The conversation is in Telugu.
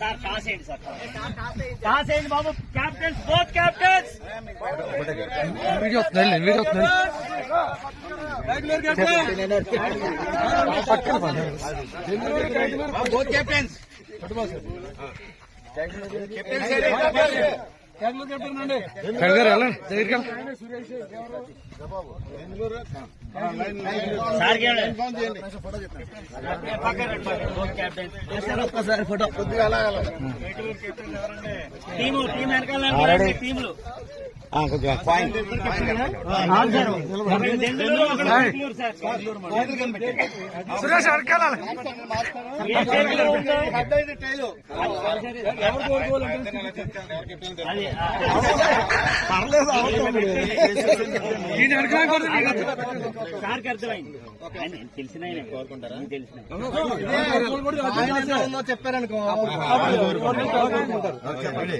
సార్ కాసేయండి సార్ కాసేయండి బాబు క్యాప్టెన్స్ బోత్ క్యాప్టెన్స్ వీడియో వస్తుంది వీడియో వస్తుంది కడగారు వెళ్ళండి దగ్గరికి సార్ బోత్ క్యాప్టెన్స్ ఒక్కసారి ఫోటో కొద్దిగా అలా అలా. టీము టీం వెనకాల టీములు. సురేష్ అడగాల ఏ తెలిసిన కోరుకుంటారా తెలిసిన చెప్పారనుకో చెప్పండి.